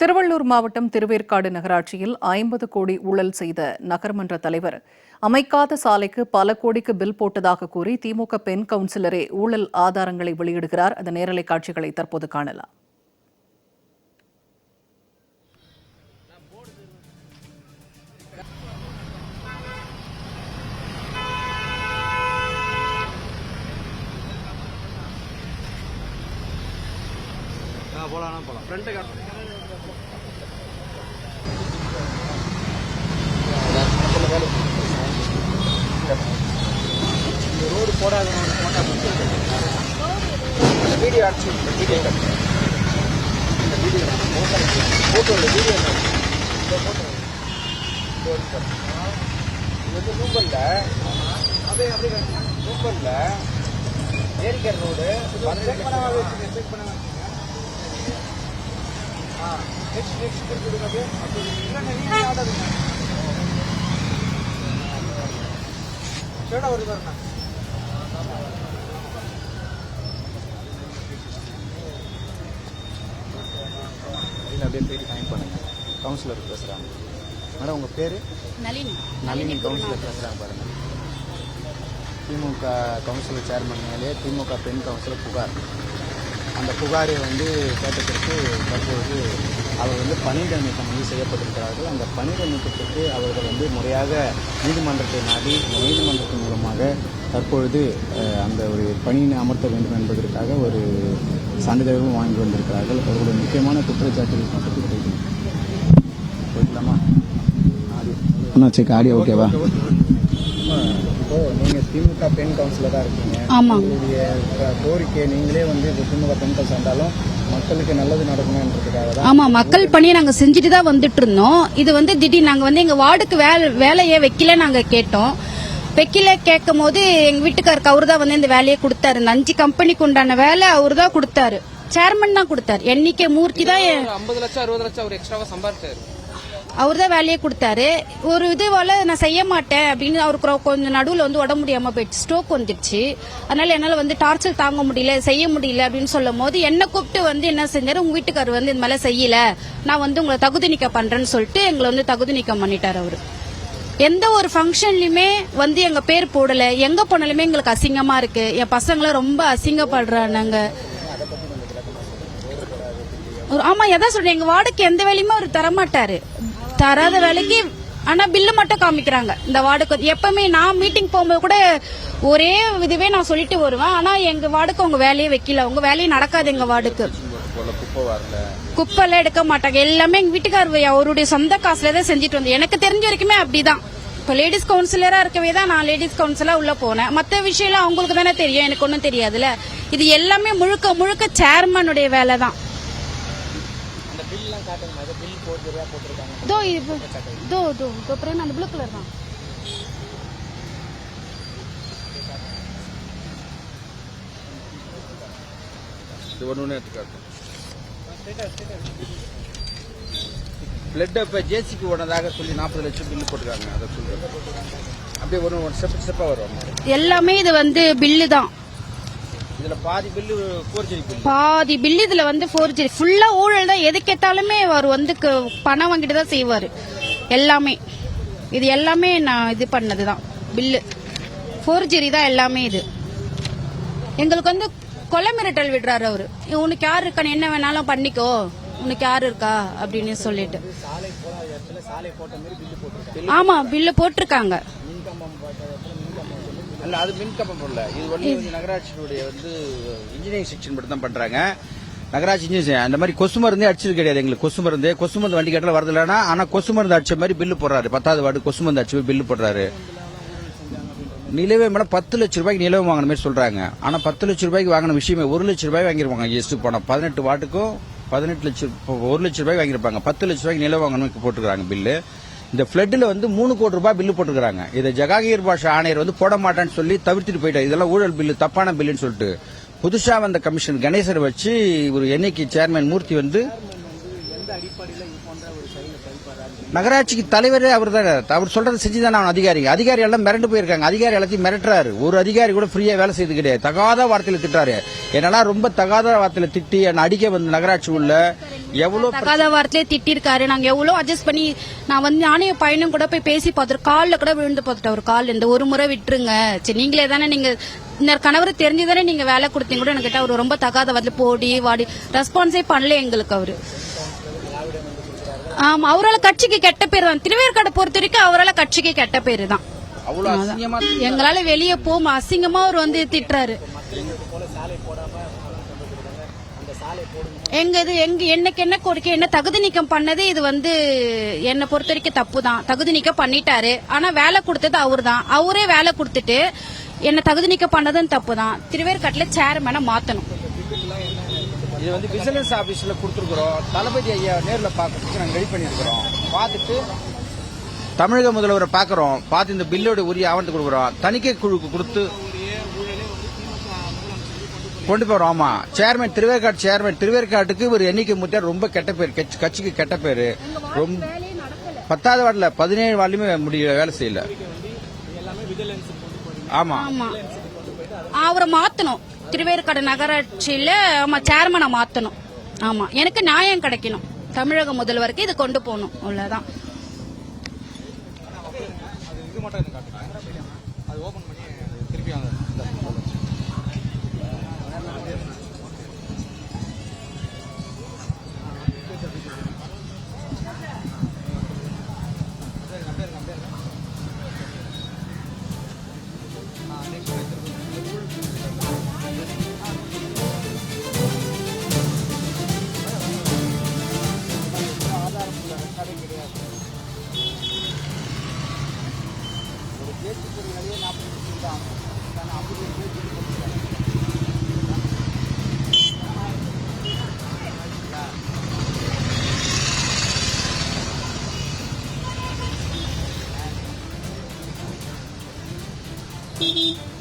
திருவள்ளூர் மாவட்டம் திருவேற்காடு நகராட்சியில் ஐம்பது கோடி ஊழல் செய்த நகர்மன்ற தலைவர். அமைக்காத சாலைக்கு பல கோடிக்கு பில் போட்டதாக கூறி திமுக பெண் கவுன்சிலரே ஊழல் ஆதாரங்களை வெளியிடுகிறார். அந்த நேரலை காட்சிகளை தற்போது காணலாம். போலாம் போலாம். ஃப்ரண்ட் காட்டுறேன். வீடியோ வீடியோ இந்த வீடியோ ஃபோட்டோ இல்லை வீடியோ ஃபோட்டோ இது வந்து நூம்பல்ல அப்படியே அப்படியே நூம்பல்ல ஏரிக்கர் ரோடு செக் பண்ண செக் பண்ண நெக்ஸ்ட் நெக்ஸ்ட் அப்படியே இல்லை நீங்கள் ஆர்டர் ஸ்ட்ரெயிட்டாக வருது பாருங்க அப்படின்னு அப்படியே போயிட்டு கனெக்ட் பண்ணுங்க கவுன்சிலர் பேசுகிறாங்க மேடம் உங்கள் பேர்? நளினி. நளினி கவுன்சிலர் பேசுகிறாங்க பாருங்க. திமுக கவுன்சிலர் சேர்மன் மேலே திமுக பெண் கவுன்சிலர் புகார். அந்த புகாரை வந்து கேட்டதற்கு தற்போது அவர் வந்து பணியிட நீக்கம் வந்து செய்யப்பட்டிருக்கிறார்கள். அந்த பணியிட நீக்கத்திற்கு அவர்கள் வந்து முறையாக நீதிமன்றத்தை நாடி நீதிமன்றத்தின் மூலமாக தற்பொழுது அந்த ஒரு பணியினை அமர்த்த வேண்டும் என்பதற்காக ஒரு சான்றிதழும் வாங்கி வந்திருக்கிறார்கள். அவர்களுடைய முக்கியமான குற்றச்சாட்டுகள் பற்றி அண்ணா செக் ஆடியோ ஓகேவா நீங்கள் திமுக பெண் கவுன்சிலராக இருக்கீங்க. ஆமாங்க உங்களுடைய க- கோரிக்கை நீங்களே வந்து இப்போ திமுக பெண் கவுன்சில் இருந்தாலும் மக்களுக்கு நல்லது நடக்கணுன்றதுக்காக தான். ஆமா மக்கள் பணியை நாங்க செஞ்சுட்டு தான் வந்துட்டு இருந்தோம். இது வந்து திடீர் நாங்க வந்து எங்க வார்டுக்கு வேலை வேலையே வைக்கல நாங்க கேட்டோம். வைக்கல கேட்கும் போது எங்க வீட்டுக்காருக்கு அவரு தான் வந்து இந்த வேலையை கொடுத்தாரு. இந்த அஞ்சு கம்பெனிக்கு உண்டான வேலை அவரு தான் கொடுத்தாரு. சேர்மன் தான் கொடுத்தாரு. எண்ணிக்கை மூர்த்தி தான் ஐம்பது லட்சம் அறுபது லட்சம் அவர் எக்ஸ்ட்ராவா சம்பாதிச்சாரு. அவர் தான் வேலையை கொடுத்தாரு. ஒரு இது போல நான் செய்ய மாட்டேன் அப்படின்னு அவருக்கு கொஞ்சம் நடுவில் வந்து உடம்பு முடியாம போயிடுச்சு ஸ்ட்ரோக் வந்துடுச்சு அதனால என்னால் வந்து டார்ச்சர் தாங்க முடியல செய்ய முடியல அப்படின்னு சொல்லும் போது என்னை கூப்பிட்டு வந்து என்ன செஞ்சாரு? உங்க வீட்டுக்காரர் வந்து இந்த மாதிரி செய்யல. நான் வந்து உங்களை தகுதி நீக்கம் பண்றேன்னு சொல்லிட்டு எங்களை வந்து தகுதி நீக்கம் பண்ணிட்டார் அவரு. எந்த ஒரு ஃபங்க்ஷன்லயுமே வந்து எங்க பேர் போடல. எங்க போனாலுமே எங்களுக்கு அசிங்கமா இருக்கு. என் பசங்களை ரொம்ப அசிங்கப்படுறானுங்க. ஆமா எதான் சொல்றேன். எங்க வார்டுக்கு எந்த வேலையுமே அவர் தரமாட்டாரு. தராத வேலைக்கு ஆனா பில்லு மட்டும் காமிக்கிறாங்க. இந்த வார்டுக்கு எப்பவுமே நான் மீட்டிங் போகும்போது கூட ஒரே இதுவே நான் சொல்லிட்டு வருவேன். ஆனா எங்க வார்டுக்கு அவங்க வேலையே வைக்கல. உங்க வேலையே நடக்காது எங்க வார்டுக்கு. குப்பெல்லாம் எடுக்க மாட்டாங்க. எல்லாமே எங்க வீட்டுக்காரர் அவருடைய சொந்த காசுல தான் செஞ்சுட்டு வந்து எனக்கு தெரிஞ்ச வரைக்குமே அப்படிதான். இப்போ லேடிஸ் கவுன்சிலரா இருக்கவே தான் நான் லேடிஸ் கவுன்சிலா உள்ள போனேன். மற்ற விஷயம்லாம் அவங்களுக்கு தானே தெரியும். எனக்கு ஒன்றும் தெரியாதுல்ல. இது எல்லாமே முழுக்க முழுக்க சேர்மனுடைய வேலை தான் அப்புறம் அந்த ப்ளூ கலர் தான். இது ஒன்று ஒன்று எடுத்துக்காட்டும் பிளட் இப்போ ஜேசிக்கு ஓனதாக சொல்லி நாற்பது லட்சம் பில்லு போட்டுருக்காங்க. அதை சொல்லுங்க அப்படியே ஒரு ஒன் ஸ்டெப் ஸ்டெப்பாக வரும். எல்லாமே இது வந்து பில்லு தான். இதில் பாதி பில்லு பில்லு பாதி பில்லு இதுல வந்து ஃபோர்ஜரி ஃபுல்லா ஊழல் தான். எது கேட்டாலுமே அவர் வந்து பணம் வாங்கிட்டு தான் செய்வாரு. எல்லாமே. இது எல்லாமே நான் இது பண்ணது தான் பில்லு ஃபோர்ஜரி தான் எல்லாமே இது. எங்களுக்கு வந்து கொலை மிரட்டல் விடுறாரு அவரு. உனக்கு யார் இருக்கான்னு என்ன வேணாலும் பண்ணிக்கோ. உனக்கு யார் இருக்கா? அப்படின்னு சொல்லிட்டு. ஆமா பில்லு போட்டிருக்காங்க மின்கம்பம் போட்ட இடத்துல மின்கம்பம் சொல்லி அல்ல அது மின் கம்பம் இல்லை. இது வந்து நகராட்சியினுடைய வந்து இன்ஜினியரிங் செக்ஷன் மட்டும் தான் பண்றாங்க. நகராட்சி இன்ஜினியர் அந்த மாதிரி கொசு மருந்தே அடிச்சது கிடையாது எங்களுக்கு கொசு மருந்து. கொசு மருந்து வண்டி கட்டல வரது இல்லைன்னா ஆனா கொசு மருந்து அடிச்ச மாதிரி பில்லு போடுறாரு. பத்தாவது வார்டு கொசு மருந்து அடிச்ச பில்லு போடுறாரு. நிலவே மேடம் பத்து லட்ச ரூபாய்க்கு நிலவு வாங்கின மாதிரி சொல்றாங்க. ஆனா பத்து லட்ச ரூபாய்க்கு வாங்கின விஷயமே ஒரு லட்ச ரூபாய் வாங்கிருப்பாங்க. எஸ்ட் போன பதினெட்டு வாட்டுக்கும் பதினெட்டு லட்சம் ஒரு லட்ச ரூபாய்க்கு வாங்கியிருப்பாங்க பத்து லட்ச ரூபாய்க்கு நிலம் வாங்கணும் போட்டுருக்காங்க பில்லு இந்த பிளட்டில் வந்து மூணு கோடி ரூபாய் பில்லு போட்டுருக்காங்க இதை ஜகாகீர் பாஷா ஆணையர் வந்து போட மாட்டேன்னு சொல்லி தவிர்த்துட்டு போயிட்டார். இதெல்லாம் ஊழல் பில்லு தப்பான பில்லுன்னு சொல்லிட்டு. புதுசாக வந்த கமிஷன் கணேசரை வச்சு ஒரு எண்ணிக்கை சேர்மன் மூர்த்தி வந்து நகராட்சிக்கு தலைவரே அவர் தான் அவர் சொல்றது செஞ்சுதானே அவன் அதிகாரி அதிகாரி எல்லாம் மிரண்டு போயிருக்காங்க. அதிகாரி எல்லாத்தையும் மிரட்டுறாரு. ஒரு அதிகாரி கூட ஃப்ரீயா வேலை செய்து கிடையாது. தகாத வார்த்தையில திட்டாரு என்னன்னா ரொம்ப தகாத வார்த்தையில திட்டி என்ன அடிக்க வந்து நகராட்சி உள்ள எவ்வளவு தகாத வார்த்தையிலே திட்டிருக்காரு நாங்க எவ்வளவு அட்ஜஸ்ட் பண்ணி நான் வந்து நானே என் பையனும் கூட போய் பேசி பார்த்துட்டு காலில் கூட விழுந்து பார்த்துட்டேன் அவர் கால் இந்த ஒரு முறை விட்டுருங்க. சரி நீங்களே தானே நீங்க இந்த கணவர் தெரிஞ்சுதானே நீங்க வேலை கொடுத்தீங்க கூட எனக்கு அவர் ரொம்ப தகாத வார்த்தை போடி வாடி ரெஸ்பான்ஸே பண்ணல எங்களுக்கு அவரு. ஆமா அவரால் கட்சிக்கு கெட்ட பேர் தான். திருவேற்காடு பொறுத்த வரைக்கும் அவரால் கட்சிக்கு கெட்ட பேரு தான். எங்களால வெளியே போக அசிங்கமா அவர் வந்து திட்டுறாரு. எங்க இது எங்க என்னக்கு என்ன கோரிக்கை என்ன தகுதி நீக்கம் பண்ணது இது வந்து என்னை பொறுத்த வரைக்கும் தப்பு தான். தகுதி நீக்கம் பண்ணிட்டாரு. ஆனா வேலை கொடுத்தது அவரு தான். அவரே வேலை கொடுத்துட்டு என்ன தகுதி நீக்கம் பண்ணதும் தப்பு தான். திருவேற்காட்டுல சேர்மேனை மாத்தணும். இது வந்து விஜிலன்ஸ் ஆபீஸ்ல கொடுத்துருக்குறோம். தளபதி ஐயா நேர்ல பார்க்கறதுக்கு நாங்க ரெடி பண்ணிருக்கிறோம் பார்த்துட்டு தமிழக முதல்வரை பார்க்கறோம். பார்த்து இந்த பில்லோட உரிய ஆவணத்தை கொடுக்குறோம். தணிக்கை குழுக்கு கொடுத்து கொண்டு போறோம். ஆமா. சேர்மேன் திருவேற்காடு சேர்மேன் திருவேற்காட்டுக்கு ஒரு எண்ணிக்கை முத்தியா ரொம்ப கெட்ட பேர். கட்சி- கட்சிக்கு கெட்ட பேரு. ரொம்ப பத்தாவது வார்டுல பதினேழு வார்டுலயுமே முடிய வேலை செய்யல. ஆமா. ஆமா. அவரை மாத்தணும். திருவேற்காடு நகராட்சியில் ஆமாம் சேர்மனை மாற்றணும் ஆமாம் எனக்கு நியாயம் கிடைக்கணும். தமிழக முதல்வருக்கு இது கொண்டு போகணும். அவ்வளோதான் அது Kitty.